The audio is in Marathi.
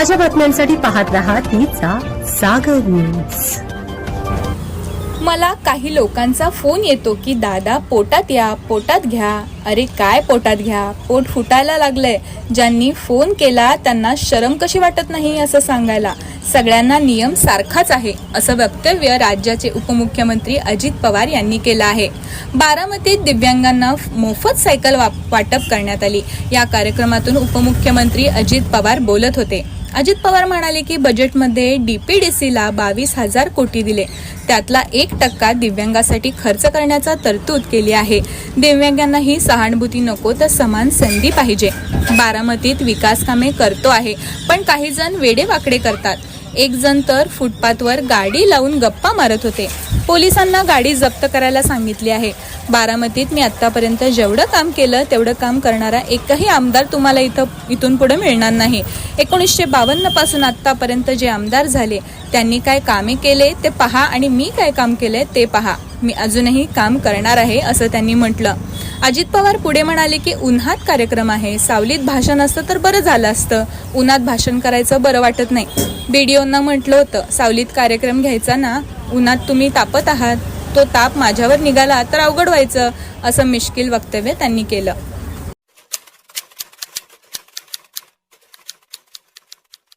ताज्या बातम्यांसाठी पाहत राहा तिचा सागर न्यूज मला काही लोकांचा फोन येतो की दादा पोटात या पोटात घ्या. अरे काय पोटात घ्या? पोट फुटायला लागलंय. ज्यांनी फोन केला त्यांना शरम कशी वाटत नाही असं सांगायला. सगळ्यांना नियम सारखाच आहे असं वक्तव्य राज्याचे उपमुख्यमंत्री अजित पवार यांनी केलं आहे. बारामतीत दिव्यांगांना मोफत सायकल वाटप करण्यात आली. या कार्यक्रमातून उपमुख्यमंत्री अजित पवार बोलत होते. अजित पवार म्हणाले की बजेटमध्ये डीपीडीसीला बावीस हजार कोटी दिले. त्यातला एक टक्का दिव्यांगासाठी खर्च करण्याचा तरतूद केली आहे. दिव्यांगांना ही सहानुभूती नको तर समान संधी पाहिजे. बारामतीत विकास कामे करतो आहे पण काही जण वेडेवाकडे करतात. एक जण तर फुटपाथवर गाडी लावून गप्पा मारत होते. पोलिसांना गाडी जप्त करायला सांगितली आहे. बारामतीत मी आतापर्यंत जेवढं काम केलं तेवढं काम करणारा एकही आमदार तुम्हाला इथं इथून पुढे मिळणार नाही. एकोणीसशे बावन्नपासून आतापर्यंत जे आमदार झाले त्यांनी काय कामे केले ते पहा आणि मी काय काम केले ते पहा. मी अजूनही काम करणार आहे असं त्यांनी म्हटलं. अजित पवार पुढे म्हणाले की उन्हात कार्यक्रम आहे. सावलीत भाषण असतं तर बरं झालं असतं. उन्हात भाषण करायचं बरं वाटत नाही. बीडीओंना म्हटलं होतं सावलीत कार्यक्रम घ्यायचा ना उन्हात तुम्ही तापत आहात तो ताप माझ्यावर निघाला तर अवघड व्हायचं असं मिश्किल वक्तव्य त्यांनी केलं.